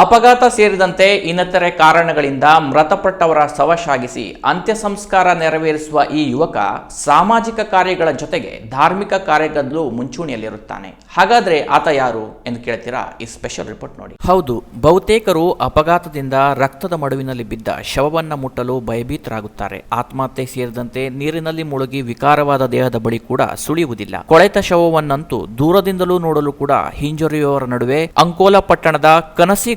ಅಪಘಾತ ಸೇರಿದಂತೆ ಇನ್ನಿತರೆ ಕಾರಣಗಳಿಂದ ಮೃತಪಟ್ಟವರ ಶವ ಸಾಗಿಸಿ ಅಂತ್ಯ ಸಂಸ್ಕಾರ ನೆರವೇರಿಸುವ ಈ ಯುವಕ ಸಾಮಾಜಿಕ ಕಾರ್ಯಗಳ ಜೊತೆಗೆ ಧಾರ್ಮಿಕ ಕಾರ್ಯಗಳಲ್ಲೂ ಮುಂಚೂಣಿಯಲ್ಲಿರುತ್ತಾನೆ. ಹಾಗಾದ್ರೆ ಆತ ಯಾರು ಎಂದು ಕೇಳ್ತೀರಾ? ಈ ಸ್ಪೆಷಲ್ ರಿಪೋರ್ಟ್ ನೋಡಿ. ಹೌದು, ಬಹುತೇಕರು ಅಪಘಾತದಿಂದ ರಕ್ತದ ಮಡುವಿನಲ್ಲಿ ಬಿದ್ದ ಶವವನ್ನ ಮುಟ್ಟಲು ಭಯಭೀತರಾಗುತ್ತಾರೆ. ಆತ್ಮಹತ್ಯೆ ಸೇರಿದಂತೆ ನೀರಿನಲ್ಲಿ ಮುಳುಗಿ ವಿಕಾರವಾದ ದೇಹದ ಬಳಿ ಕೂಡ ಸುಳಿಯುವುದಿಲ್ಲ. ಕೊಳೆತ ಶವವನ್ನಂತೂ ದೂರದಿಂದಲೂ ನೋಡಲು ಕೂಡ ಹಿಂಜರಿಯುವವರ ನಡುವೆ ಅಂಕೋಲ ಪಟ್ಟಣದ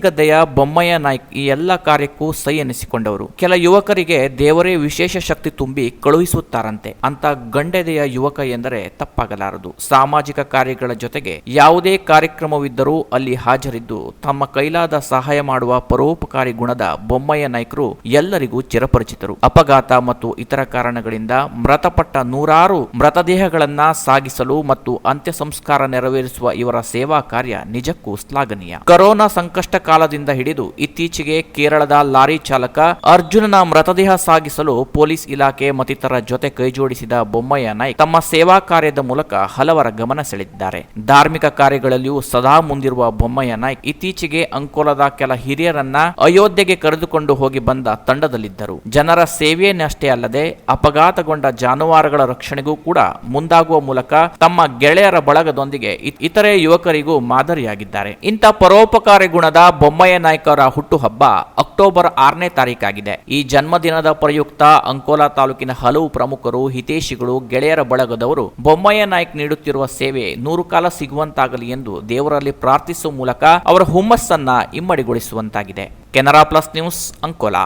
ಕನಸಿಗದ್ದೆಯ ಬೊಮ್ಮಯ್ಯ ನಾಯ್ಕ್ ಈ ಎಲ್ಲ ಕಾರ್ಯಕ್ಕೂ ಸೈ ಎನಿಸಿಕೊಂಡವರು. ಕೆಲ ಯುವಕರಿಗೆ ದೇವರೇ ವಿಶೇಷ ಶಕ್ತಿ ತುಂಬಿ ಕಳುಹಿಸುತ್ತಾರಂತೆ. ಅಂತ ಗಂಡೆದೆಯ ಯುವಕ ಎಂದರೆ ತಪ್ಪಾಗಲಾರದು. ಸಾಮಾಜಿಕ ಕಾರ್ಯಗಳ ಜೊತೆಗೆ ಯಾವುದೇ ಕಾರ್ಯಕ್ರಮವಿದ್ದರೂ ಅಲ್ಲಿ ಹಾಜರಿದ್ದು, ತಮ್ಮ ಕೈಲಾದ ಸಹಾಯ ಮಾಡುವ ಪರೋಪಕಾರಿ ಗುಣದ ಬೊಮ್ಮಯ್ಯ ನಾಯ್ಕರು ಎಲ್ಲರಿಗೂ ಚಿರಪರಿಚಿತರು. ಅಪಘಾತ ಮತ್ತು ಇತರ ಕಾರಣಗಳಿಂದ ಮೃತಪಟ್ಟ ನೂರಾರು ಮೃತದೇಹಗಳನ್ನ ಸಾಗಿಸಲು ಮತ್ತು ಅಂತ್ಯ ಸಂಸ್ಕಾರ ನೆರವೇರಿಸುವ ಇವರ ಸೇವಾ ಕಾರ್ಯ ನಿಜಕ್ಕೂ ಶ್ಲಾಘನೀಯ. ಕರೋನಾ ಸಂಕಷ್ಟ ಕಾಲದಿಂದ ಹಿಡಿದು ಇತ್ತೀಚೆಗೆ ಕೇರಳದ ಲಾರಿ ಚಾಲಕ ಅರ್ಜುನನ ಮೃತದೇಹ ಸಾಗಿಸಲು ಪೊಲೀಸ್ ಇಲಾಖೆ ಮತ್ತಿತರ ಜೊತೆ ಕೈಜೋಡಿಸಿದ ಬೊಮ್ಮಯ್ಯ ನಾಯ್ಕ್ ತಮ್ಮ ಸೇವಾ ಕಾರ್ಯದ ಮೂಲಕ ಹಲವರ ಗಮನ ಸೆಳೆದಿದ್ದಾರೆ. ಧಾರ್ಮಿಕ ಕಾರ್ಯಗಳಲ್ಲಿಯೂ ಸದಾ ಮುಂದಿರುವ ಬೊಮ್ಮಯ್ಯ ನಾಯ್ಕ್ ಇತ್ತೀಚೆಗೆ ಅಂಕೋಲದ ಕೆಲ ಹಿರಿಯರನ್ನ ಅಯೋಧ್ಯೆಗೆ ಕರೆದುಕೊಂಡು ಹೋಗಿ ಬಂದ ತಂಡದಲ್ಲಿದ್ದರು. ಜನರ ಸೇವೆಯನ್ನಷ್ಟೇ ಅಲ್ಲದೆ ಅಪಘಾತಗೊಂಡ ಜಾನುವಾರುಗಳ ರಕ್ಷಣೆಗೂ ಕೂಡ ಮುಂದಾಗುವ ಮೂಲಕ ತಮ್ಮ ಗೆಳೆಯರ ಬಳಗದೊಂದಿಗೆ ಇತರೆ ಯುವಕರಿಗೂ ಮಾದರಿಯಾಗಿದ್ದಾರೆ. ಇಂಥ ಪರೋಪಕಾರಿ ಗುಣದ ಬೊಮ್ಮಯ್ಯ ನಾಯ್ಕ ಅವರ ಹುಟ್ಟುಹಬ್ಬ ಅಕ್ಟೋಬರ್ ಆರನೇ ತಾರೀಕಾಗಿದೆ. ಈ ಜನ್ಮದಿನದ ಪ್ರಯುಕ್ತ ಅಂಕೋಲಾ ತಾಲೂಕಿನ ಹಲವು ಪ್ರಮುಖರು ಹಿತೇಶಿಗಳು ಗೆಳೆಯರ ಬಳಗದವರು ಬೊಮ್ಮಯ್ಯ ನಾಯ್ಕ ನೀಡುತ್ತಿರುವ ಸೇವೆ ನೂರು ಕಾಲ ಸಿಗುವಂತಾಗಲಿ ಎಂದು ದೇವರಲ್ಲಿ ಪ್ರಾರ್ಥಿಸುವ ಮೂಲಕ ಅವರ ಹುಮ್ಮಸ್ಸನ್ನ ಇಮ್ಮಡಿಗೊಳಿಸುವಂತಾಗಿದೆ. Canara plus news Ankola.